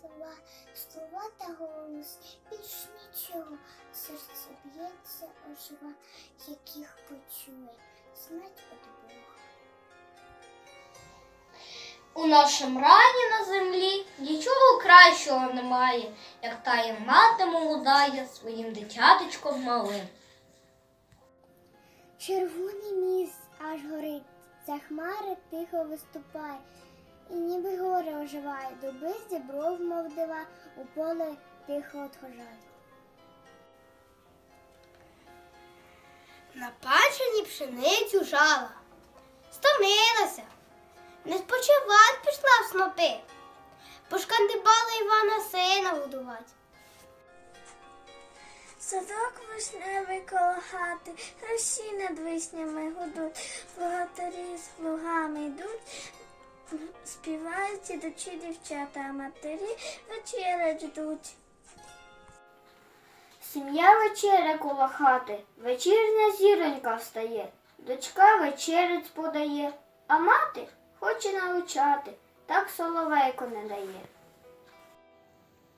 слова, слова та голос, більш нічого, серце б'ється, ожива, яких почує, знать от Бога. У нашому рані на землі нічого кращого немає, як тає мати молодає своїм дитяточком малим. Червоний міст аж горить, за хмари тихо виступає і ніби горе оживає, дуби дібров, мов дива, у поле тихо отхожають. На пачені пшеницю жала. Стомилася. Не спочивать пішла в снопи. Пошкандибала Івана сина годувати. Садок вишневий коло хати, росі над вишнями гудуть, богатирі з плугами йдуть, співають ідучі дівчата, а матері вечерять ждуть. Сім'я вечеря коло хати, вечірня зіронька встає, дочка вечерець подає, а мати хоче навчати, так соловейко не дає.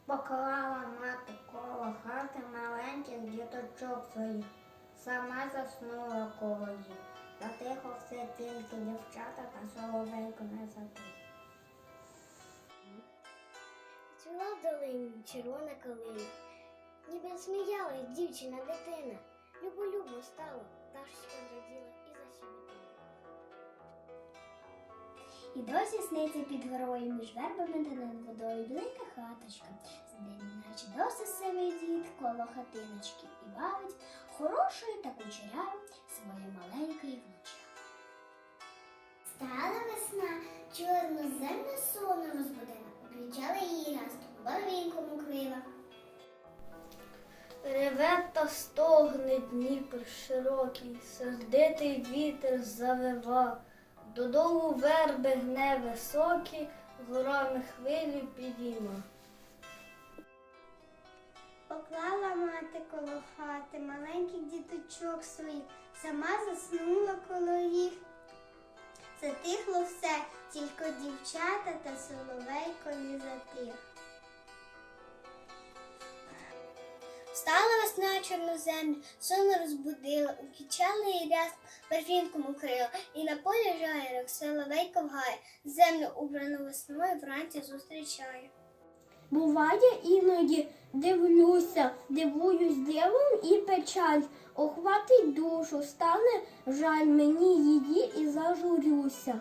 Поклала мати коло хати маленьких діточок своїх. Сама заснула коло їх. Затихо все тільки дівчата та соловейко не затих. Цвіла в долині червона калина, ніби сміялась дівчина дитина. Любо-любо стало, пташечка зраділа і защебетала. І досі сниться під горою між вербами та над водою біленька хаточка. Сидить, наче досі себе дід коло хатиночки і бавить хорошою та кучерявою своє маленьке внуча. Стала весна, чорну землю сон розбудила, облічала її растом, барвінком укрила. Реве та стогне Дніпр широкий, сердитий вітер завива, додолу верби гне високі, горами хвилі підійма. Поклала мати коло хати маленьких діточок своїх, сама заснула коло їх. Затихло все, тільки дівчата та соловейко не затих. Встала весна чорну землю, сон розбудила, укічала її ряст, барвінком укрила, і на полі жайрок соловейко вгає, землю убрану весною вранці зустрічає. Буває іноді дивлюся, дивуюсь дивом і печаль. Охватить душу, стане жаль мені її і зажурюся.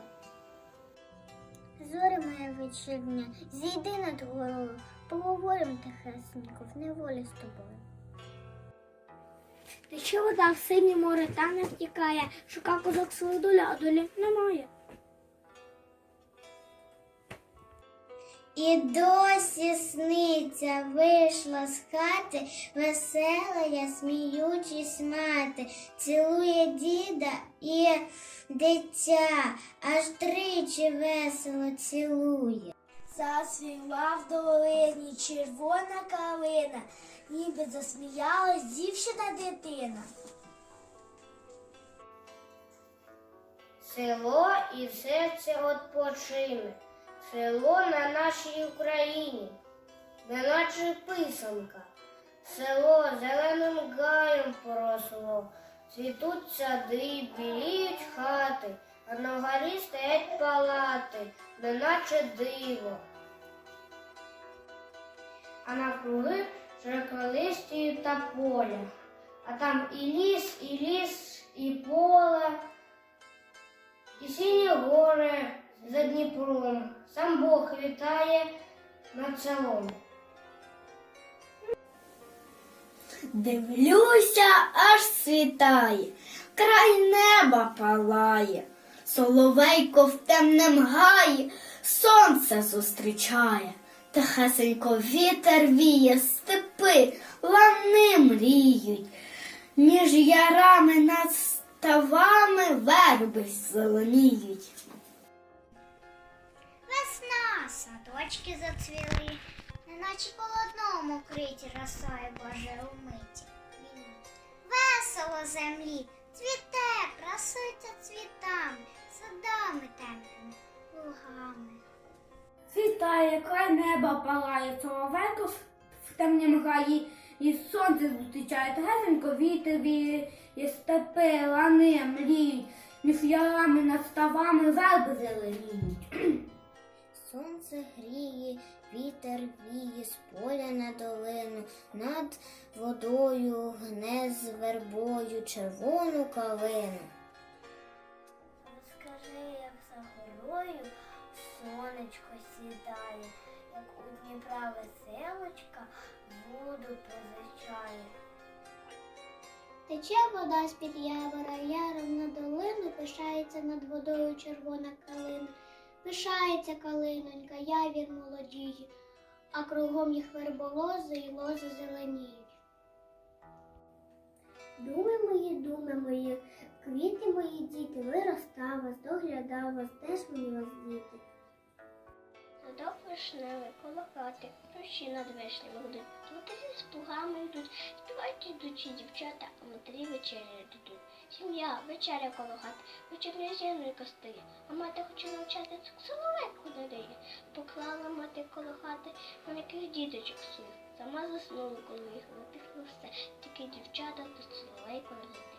Зоря моя вечірня, зійди над горою, поговорим тихесенько в неволі з тобою. Тече вода в синє море та не втікає, шука козак свою долю, а долі немає. І досі сниться, вийшла з хати, весела, я сміючись мати, цілує діда і дитя, аж тричі весело цілує. Засвіла в долині червона калина, ніби засміялась дівчина дитина. Село і серце odpoczyне, село на нашій Україні, неначе писанка, село зеленим гаєм поросло, цвітуть сади, біліють хати, а на горі стоять палати, неначе диво. А навкруги широколисті та поля, а там і ліс, і ліс, і поле. І сині гори за Дніпром, сам Бог вітає над селом. Дивлюся, аж світає, край неба палає, соловейко в темнем гаї, сонце зустрічає, тихесенько вітер віє, степи, лани мріють, між ярами над ставами верби зеленіють. Садочки зацвіли, неначе полотном укриті росою Боже умиті. Весело землі, цвіте, красується цвітами, садами темними, лугами. Світає, край неба палає, соловейко в темнім гаї, і сонце зустрічають, гасенько вітер і степи, лани, мріють, між ярами над ставами верби зеленіють. Сонце гріє, вітер віє з поля на долину, над водою гне з вербою червону калину. Розкажи, як за горою сонечко сідає, як у Дніпра веселочка воду позичає. Тече вода з-під явора, яром на долину, пишається над водою червона калина. Пишається калинонька, явір молодіє, а кругом їх верболози і лози зеленіють. Думи мої, думи мої, квіти мої діти, виростав вас, доглядав вас, де ж мені вас діти? Садок вишневий, коло хати, рощі над вишнями гудуть. Матері з плугами йдуть, співають йдучі дівчата, а матері вечеря йдуть. Сім'я, вечеря коло хати, вечерня жінка стоїть, а мати хоче навчати соловейку додає. Поклала мати коло хати маленьких діточок своїх, сама заснула, коли їх затихло все, тільки дівчата до соловейку не затихли.